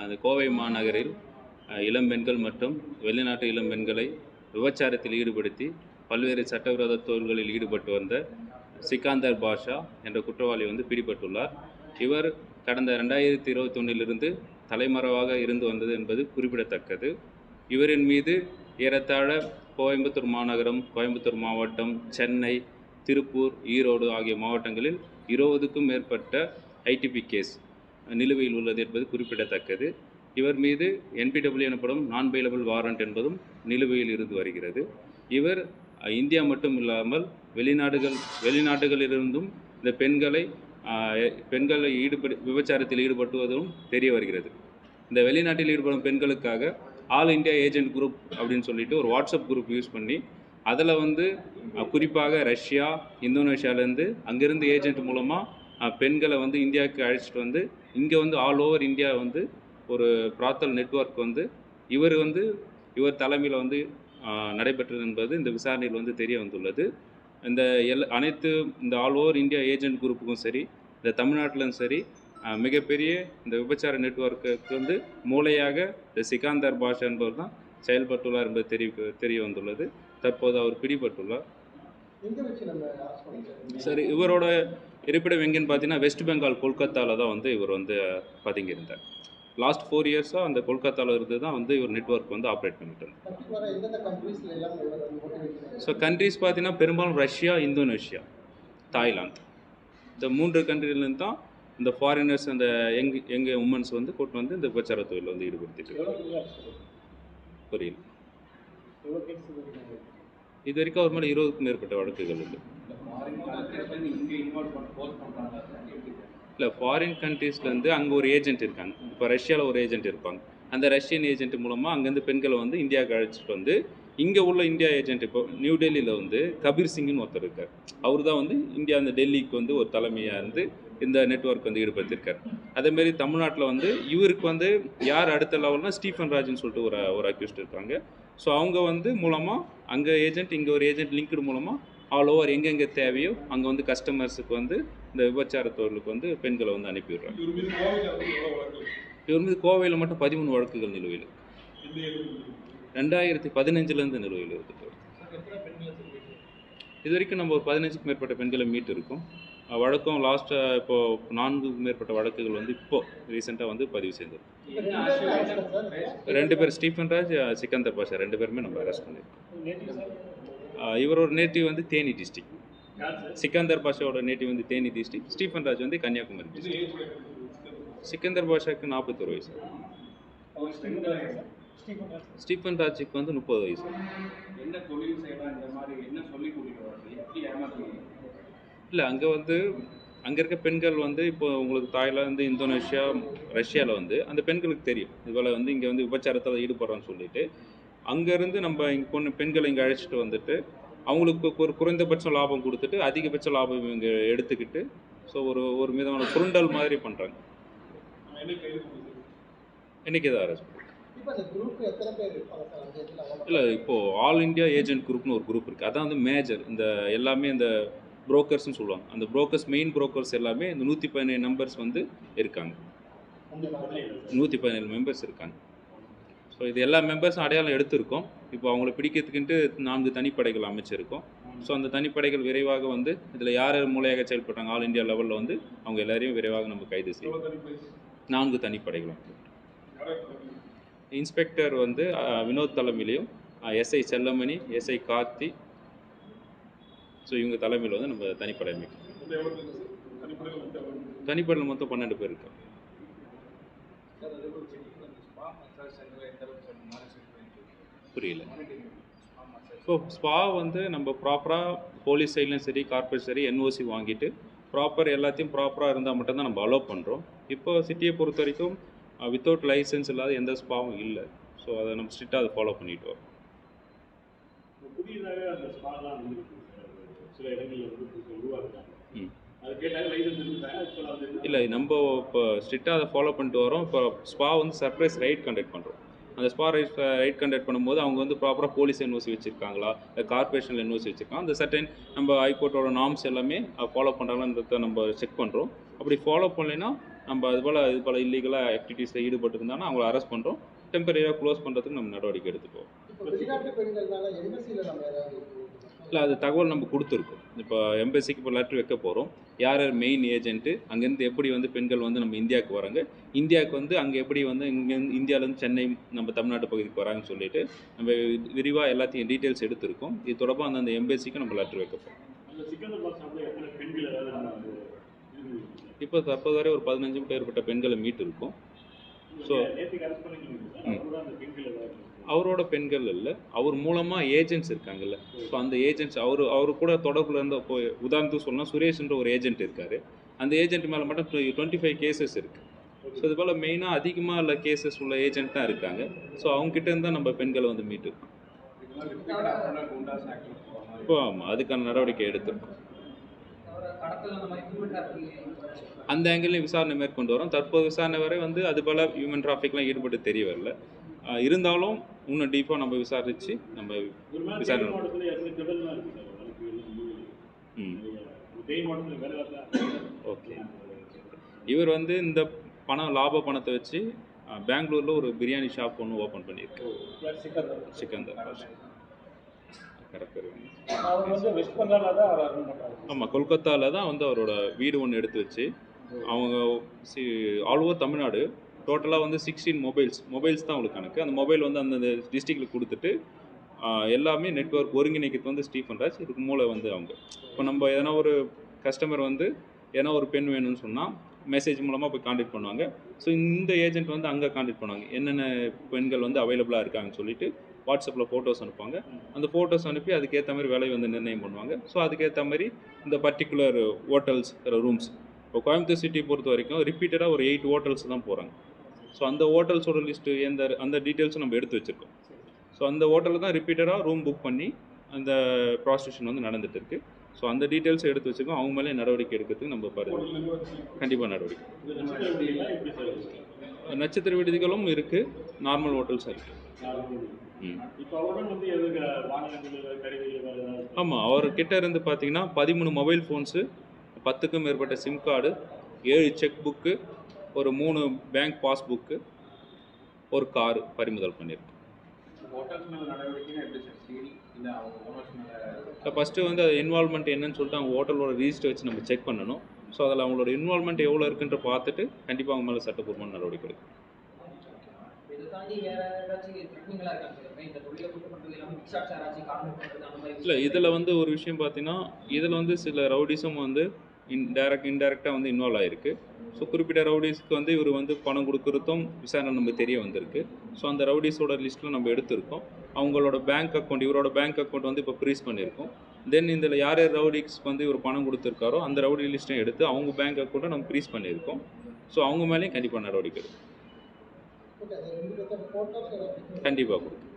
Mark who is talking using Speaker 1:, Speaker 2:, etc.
Speaker 1: அந்த கோவை மாநகரில் இளம்பெண்கள் மற்றும் வெளிநாட்டு இளம்பெண்களை விபச்சாரத்தில் ஈடுபடுத்தி பல்வேறு சட்டவிரோத தொழில்களில் ஈடுபட்டு வந்த சிகாந்தர் பாஷா என்ற குற்றவாளி வந்து பிடிபட்டுள்ளார். இவர் கடந்த ரெண்டாயிரத்தி இருபத்தொன்னிலிருந்து தலைமறைவாக இருந்து வந்தது என்பது குறிப்பிடத்தக்கது. இவரின் மீது ஏறத்தாழ கோயம்புத்தூர் மாநகரம் கோயம்புத்தூர் மாவட்டம் சென்னை திருப்பூர் ஈரோடு ஆகிய மாவட்டங்களில் இருபதுக்கும் மேற்பட்ட ஐடிபி கேஸ் நிலுவையில் உள்ளது என்பது குறிப்பிடத்தக்கது. இவர் மீது என்பிடபிள்யூ எனப்படும் நான் பெயிலபிள் வாரண்ட் என்பதும் நிலுவையில் இருந்து வருகிறது. இவர் இந்தியா மட்டும் இல்லாமல் வெளிநாடுகள் வெளிநாடுகளிலிருந்தும் இந்த பெண்களை பெண்களை ஈடுபடு விபச்சாரத்தில் ஈடுபட்டுவதும் தெரிய வருகிறது. இந்த வெளிநாட்டில் ஈடுபடும் பெண்களுக்காக ஆல் இந்தியா ஏஜென்ட் குரூப் அப்படின்னு சொல்லிட்டு ஒரு வாட்ஸ்அப் குரூப் யூஸ் பண்ணி அதில் வந்து குறிப்பாக ரஷ்யா இந்தோனேஷியாவிலேருந்து அங்கேருந்து ஏஜென்ட் மூலமாக பெண்களை வந்து இந்தியாவுக்கு அழைச்சிட்டு வந்து இங்கே வந்து ஆல் ஓவர் இந்தியா வந்து ஒரு பிராத்தல் நெட்வொர்க் வந்து இவர் வந்து இவர் தலைமையில் வந்து நடைபெற்றது என்பது இந்த விசாரணையில் வந்து தெரிய வந்துள்ளது. இந்த எல் அனைத்து இந்த ஆல் ஓவர் இந்தியா ஏஜென்ட் குரூப்புக்கும் சரி இந்த தமிழ்நாட்டிலும் சரி மிகப்பெரிய இந்த விபச்சார நெட்வொர்க்குக்கு வந்து மூளையாக இந்த சிகாந்தர் பாஷா என்பவர் தான் செயல்பட்டுள்ளார் என்பது தெரிய தெரிய வந்துள்ளது. தற்போது அவர் பிடிபட்டுள்ளார். சரி இவரோட இருப்பிடம் எங்கேன்னு பார்த்தீங்கன்னா வெஸ்ட் பெங்கால் கொல்கத்தாவில் தான் வந்து இவர் வந்து பதுங்கியிருந்தார். லாஸ்ட் ஃபோர் இயர்ஸாக அந்த கொல்கத்தாவில் இருந்து தான் வந்து இவர் நெட்வொர்க் வந்து ஆப்ரேட் பண்ணிட்டு இருந்தார். ஸோ கண்ட்ரிஸ் பார்த்தீங்கன்னா பெரும்பாலும் ரஷ்யா இந்தோனேஷியா தாய்லாந்து இந்த மூன்று கண்ட்ரிலேருந்து தான் இந்த ஃபாரினர்ஸ் அந்த எங் எங்கள் உமன்ஸ் வந்து கூட்டு வந்து இந்த உபச்சார தொழிலில் வந்து ஈடுபடுத்திட்டு புரியல இது வரைக்கும் அவர் மேலே இருபதுக்கும் மேற்பட்ட வழக்குகள் உண்டு. இல்லை ஃபாரின் கண்ட்ரீஸ்லேருந்து அங்கே ஒரு ஏஜென்ட் இருக்காங்க. இப்போ ரஷ்யாவில் ஒரு ஏஜென்ட் இருப்பாங்க. அந்த ரஷ்யன் ஏஜென்ட் மூலமாக அங்கேருந்து பெண்களை வந்து இந்தியாவுக்கு அழைச்சிட்டு வந்து இங்கே உள்ள இந்தியா ஏஜென்ட் இப்போ நியூ டெல்லியில் வந்து கபீர் சிங்னு ஒருத்தர் இருக்கார். அவர் தான் வந்து இந்தியா அந்த டெல்லிக்கு வந்து ஒரு தலைமையாக இருந்து இந்த நெட்வொர்க் வந்து ஈடுபடுத்திருக்கார். அதேமாரி தமிழ்நாட்டில் வந்து இவருக்கு வந்து யார் அடுத்த லெவல்னா ஸ்டீஃபன் ராஜ்னு சொல்லிட்டு ஒரு ஒரு அக்யூஸ்ட் இருக்காங்க. ஸோ அவங்க வந்து மூலமாக அங்கே ஏஜென்ட் இங்கே ஒரு ஏஜென்ட் லிங்க்டு மூலமாக ஆல் ஓவர் எங்கெங்கே தேவையோ அங்கே வந்து கஸ்டமர்ஸுக்கு வந்து இந்த விபச்சார தொழிலுக்கு வந்து பெண்களை வந்து அனுப்பி விடுறாங்க. இவர் மீது கோவையில் மட்டும் பதிமூணு வழக்குகள் நிலுவையில். ரெண்டாயிரத்தி பதினஞ்சுலேருந்து நிலுவையில் இருக்குது இது வரைக்கும் நம்ம ஒரு பதினஞ்சுக்கு மேற்பட்ட பெண்களை மீட்டு இருக்கோம் வழக்கம் லாஸ்ட்டாக இப்போ நான்குக்கு மேற்பட்ட வழக்குகள் வந்து இப்போ ரீசெண்டாக வந்து பதிவு செய்திருக்கோம் ரெண்டு பேர் ஸ்டீஃபன் ராஜ் சிக்கந்தர் பாஷா ரெண்டு பேருமே நம்ம அரெஸ்ட் பண்ணியிருக்கோம். இவரோட நேட்டிவ் வந்து தேனி டிஸ்ட்ரிக்ட் சிக்கந்தர் பாஷாவோட நேட்டிவ் வந்து தேனி டிஸ்ட்ரிக்ட் ஸ்டீஃபன் ராஜ் வந்து கன்னியாகுமரி டிஸ்ட்ரிக்ட் சிக்கந்தர் பாஷாவுக்கு நாற்பத்தொரு வயசு. ஸ்டீஃபன் ராஜுக்கு வந்து முப்பது வயசு. இல்லை அங்கே வந்து அங்கே இருக்க பெண்கள் வந்து இப்போ உங்களுக்கு தாய்லாந்து இந்தோனேஷியா ரஷ்யாவில் வந்து அந்த பெண்களுக்கு தெரியும். இதுபோல் வந்து இங்கே வந்து விபச்சாரத்தில் ஈடுபடுறோன்னு சொல்லிட்டு அங்கேருந்து நம்ம இங்கே பொண்ணு பெண்களை இங்கே அழைச்சிட்டு வந்துட்டு அவங்களுக்கு ஒரு குறைந்தபட்ச லாபம் கொடுத்துட்டு அதிகபட்ச லாபம் இவங்க எடுத்துக்கிட்டு ஸோ ஒரு ஒரு விதமான சுருண்டல் மாதிரி பண்ணுறாங்க இன்னைக்கு தான்
Speaker 2: அவங்க
Speaker 1: இல்லை இப்போது ஆல் இந்தியா ஏஜென்ட் குரூப்னு ஒரு குரூப் இருக்குது அதான் வந்து மேஜர் இந்த எல்லாமே இந்த புரோக்கர்ஸ்னு சொல்லுவாங்க. அந்த புரோக்கர்ஸ் மெயின் புரோக்கர்ஸ் எல்லாமே இந்த நூற்றி பதினேழு நம்பர்ஸ் வந்து இருக்காங்க. நூற்றி பதினேழு மெம்பர்ஸ் இருக்காங்க. ஸோ இது எல்லா மெம்பர்ஸும் அடையாளம் எடுத்திருக்கோம். இப்போ அவங்கள பிடிக்கிறதுக்குன்ட்டு நான்கு தனிப்படைகள் அமைச்சிருக்கோம். ஸோ அந்த தனிப்படைகள் விரைவாக வந்து இதில் யார் மூலையாக செயல்பட்டாங்க ஆல் இந்தியா லெவலில் வந்து அவங்க எல்லாரையும் விரைவாக நம்ம கைது செய்வோம். நான்கு தனிப்படைகள் வந்து. இன்ஸ்பெக்டர் வந்து Vinod தலைமையிலையும் SI Chellamani SI Karthi. So இவங்க தலைமையில் வந்து நம்ம தனிப்படை அமைக்கணும் தனிப்படையில் மொத்தம் பன்னெண்டு பேர் இருக்காங்க. புரியல. ஸோ ஸ்பா வந்து நம்ம ப்ராப்பராக போலீஸ் சைட்லையும் சரி கார்பரேட் சரி என்ஓசி வாங்கிட்டு ப்ராப்பர் எல்லாத்தையும் ப்ராப்பராக இருந்தால் மட்டும்தான் நம்ம அலோவ் பண்ணுறோம் இப்போ சிட்டியை பொறுத்த வரைக்கும் வித்தவுட் லைசன்ஸ் இல்லாத எந்த ஸ்பாவும் இல்லை. ஸோ அதை நம்ம ஸ்ட்ரிக்டாக அதை ஃபாலோ பண்ணிட்டு வரோம்.
Speaker 3: புதியதாக அந்த ஸ்பாலாம் சில இடங்கள்ல வந்து உருவாக்குறாங்க
Speaker 1: இல்லை நம்ம இப்போ ஸ்ட்ரிக்டாக அதை ஃபாலோ பண்ணிட்டு வரோம். இப்போ ஸ்பா வந்து சர்ப்ரைஸ் ரைட் கண்டக்ட் பண்ணுறோம் அந்த ஸ்பா ரைட் ரைட் கண்டக்ட் பண்ணும்போது அவங்க வந்து ப்ராப்பராக போலீஸ் என்ஓசி வச்சுருக்காங்களா? இல்லை கார்பரேஷனில் என்ஓசி வச்சுருக்காங்க அந்த சர்டன் நம்ம ஹைகோர்ட்டோட நார்ம்ஸ் எல்லாமே ஃபாலோ பண்ணுறாங்கன்றத நம்ம செக் பண்ணுறோம் அப்படி ஃபாலோ பண்ணலைன்னா நம்ம அது போல் இது போல் இல்லீகலாக ஆக்டிவிட்டீஸில் ஈடுபட்டிருந்தாங்கன்னா அவங்கள அரெஸ்ட் பண்ணுறோம் டெம்பரரியாக க்ளோஸ் பண்ணுறதுக்கு நம்ம நடவடிக்கை எடுத்துப்போம் இல்லை அது தகவல் நம்ம கொடுத்துருக்கோம் இப்போ எம்பசிக்கு இப்போ லெட்டர் வைக்க போகிறோம் யார் யார் மெயின் ஏஜென்ட்டு அங்கேருந்து எப்படி வந்து பெண்கள் வந்து நம்ம இந்தியாவுக்கு வராங்க இந்தியாவுக்கு வந்து அங்கே எப்படி வந்து இங்கேருந்து இந்தியாவிலேருந்து சென்னை நம்ம தமிழ்நாட்டு பகுதிக்கு வராங்கன்னு சொல்லிட்டு நம்ம விரிவாக எல்லாத்தையும் டீட்டெயில்ஸ் எடுத்திருக்கோம். இது தொடர்பாக அந்தந்த எம்பசிக்கு நம்ம லெட்டர் வைக்க போகிறோம் இப்போ தற்போது வரை ஒரு பதினஞ்சு பேர்பட்ட பெண்களை மீட்டு இருக்கோம் ம்.
Speaker 3: அவரோட பெண்கள்
Speaker 1: இல்லை. அவர் மூலமாக ஏஜென்ட்ஸ் இருக்காங்கல்ல. ஸோ அந்த ஏஜென்ட்ஸ் அவர் அவர் கூட தொடர்பில் இருந்த இப்போ உதாரணத்துக்கு சொல்லலாம் சுரேஷ்ன்ற ஒரு ஏஜென்ட் இருக்கார். அந்த ஏஜென்ட் மேலே மட்டும் டுவெண்ட்டி ஃபைவ் கேசஸ் இருக்குது ஸோ இது போல் மெயினாக அதிகமாக உள்ள கேசஸ் உள்ள ஏஜென்ட் தான் இருக்காங்க. ஸோ அவங்ககிட்ட இருந்தால் நம்ம பெண்களை வந்து மீட்டு இப்போ ஆமாம் அதுக்கான நடவடிக்கை எடுத்திருக்கோம்.
Speaker 4: அந்த மாதிரி
Speaker 1: விசாரணை மேற்கொண்டு வரோம். தற்போது விசாரணை வரை வந்து அது போல் ஹியூமன் டிராஃபிக்லாம் ஈடுபட்டு தெரிய வரல இருந்தாலும் இன்னும் டீப்பாக நம்ம விசாரித்து நம்ம
Speaker 3: ஒரு
Speaker 1: விசாரணை ஓகே. இவர் வந்து இந்த பணம் லாப பணத்தை வச்சு பெங்களூரில் ஒரு பிரியாணி ஷாப் ஒன்று ஓப்பன் பண்ணியிருக்கு. சிக்கந்தர். ஆமாம் கொல்கத்தாவில் தான் வந்து அவரோட வீடு ஒன்று எடுத்து வச்சு அவங்க சி ஆல் ஓவர் தமிழ்நாடு டோட்டலாக வந்து சிக்ஸ்டீன் மொபைல்ஸ் மொபைல்ஸ் தான் அவங்களுக்கு கணக்கு. அந்த மொபைல் வந்து அந்தந்த டிஸ்ட்ரிக்டில் கொடுத்துட்டு எல்லாமே நெட்வொர்க் ஒருங்கிணைக்கிறது வந்து ஸ்டீஃபன் ராஜ். இதுக்கு மூளை வந்து அவங்க. இப்போ நம்ம எதனா ஒரு கஸ்டமர் வந்து எதனா ஒரு பெண் வேணும்னு சொன்னால் மெசேஜ் மூலமாக போய் காண்டாக்ட் பண்ணுவாங்க. ஸோ இந்த ஏஜென்ட் வந்து அங்கே காண்டாக்ட் பண்ணுவாங்க. என்னென்ன பெண்கள் வந்து அவைலபிளாக இருக்காங்கன்னு சொல்லிட்டு வாட்ஸ்அப்பில் ஃபோட்டோஸ் அனுப்புவாங்க. அந்த ஃபோட்டோஸ் அனுப்பி அதுக்கேற்ற மாதிரி விலை வந்து நிர்ணயம் பண்ணுவாங்க. ஸோ அதுக்கேற்ற மாதிரி இந்த பர்டிகுலர் ஹோட்டல்ஸ் ரூம்ஸ் இப்போ கோயம்புத்தூர் சிட்டி பொறுத்த வரைக்கும் ரிப்பீட்டடாக ஒரு எயிட் ஹோட்டல்ஸ் தான் போகிறாங்க ஸோ அந்த ஹோட்டல்ஸோட லிஸ்ட்டு எந்த அந்த டீட்டெயில்ஸும் நம்ம எடுத்து வச்சுருக்கோம். ஸோ அந்த ஹோட்டலில் தான் ரிப்பீட்டடாக ரூம் புக் பண்ணி அந்த ப்ராஸ்டியூஷன் வந்து நடந்துட்டு இருக்கு. ஸோ அந்த டீட்டெயில்ஸ் எடுத்து வச்சுக்கோம் அவங்க மேலே நடவடிக்கை எடுக்கிறதுக்கு நம்ம பாரு. கண்டிப்பாக நடவடிக்கை.
Speaker 3: நட்சத்திர இருக்கு?
Speaker 1: விடுதிகளும் இருக்குது நார்மல் ஹோட்டல்ஸும் இருக்குது
Speaker 3: ஆமாம்
Speaker 1: அவர்
Speaker 3: இப்போ
Speaker 1: ஆமாம் அவர்கிட்ட இருந்து பார்த்தீங்கன்னா பதிமூணு மொபைல் ஃபோன்ஸு பத்துக்கும் மேற்பட்ட சிம் கார்டு ஏழு செக் புக்கு ஒரு மூணு பேங்க் பாஸ்புக்கு ஒரு கார் பறிமுதல் பண்ணியிருக்கு
Speaker 5: ஹோட்டல்ஸ் மேலே நடவடிக்கைன்னா எப்படி சார் சீல் இல்லை அவங்க ஓனர்ஸ் மேலே
Speaker 1: ஃபஸ்ட்டு வந்து அது இன்வால்மெண்ட் என்னன்னு சொல்லிட்டு அவங்க ஹோட்டலோட ரிஜிஸ்டர் வச்சு நம்ம செக் பண்ணணும். ஸோ அதில் அவங்களோட இன்வால்மெண்ட் எவ்வளோ இருக்குன்ற பார்த்துட்டு கண்டிப்பாக அவங்க மேலே சட்டப்பூர்வமான நடவடிக்கை எடுக்கும் இல்லை இதில் வந்து ஒரு விஷயம் பார்த்தீங்கன்னா இதில் வந்து சில ரவுடிசம் வந்து இன் டைரக்ட் இன்டைரக்டாக வந்து இன்வால்வ் ஆகிருக்கு ஸோ குறிப்பிட்ட ரவுடிஸ்க்கு வந்து இவர் வந்து பணம் கொடுக்குறதும் விசாரணை நம்ம தெரிய வந்திருக்கு. ஸோ அந்த ரவுடிஸோட லிஸ்ட்டில் நம்ம எடுத்திருக்கோம். அவங்களோட பேங்க் அக்கௌண்ட் இவரோட பேங்க் அக்கௌண்ட் வந்து இப்போ ப்ரீஸ் பண்ணியிருக்கோம். தென் இதில் யார் யார் ரவுடிஸ்க்கு வந்து இவர் பணம் கொடுத்துருக்காரோ அந்த ரவுடி லிஸ்ட்டையும் எடுத்து அவங்க பேங்க் அக்கௌண்ட்டை நம்ம ப்ரீஸ் பண்ணியிருக்கோம். ஸோ அவங்க மேலேயும் கண்டிப்பாக நடவடிக்கை எடுக்கும். கண்டிப்பாக கொடுக்கும்.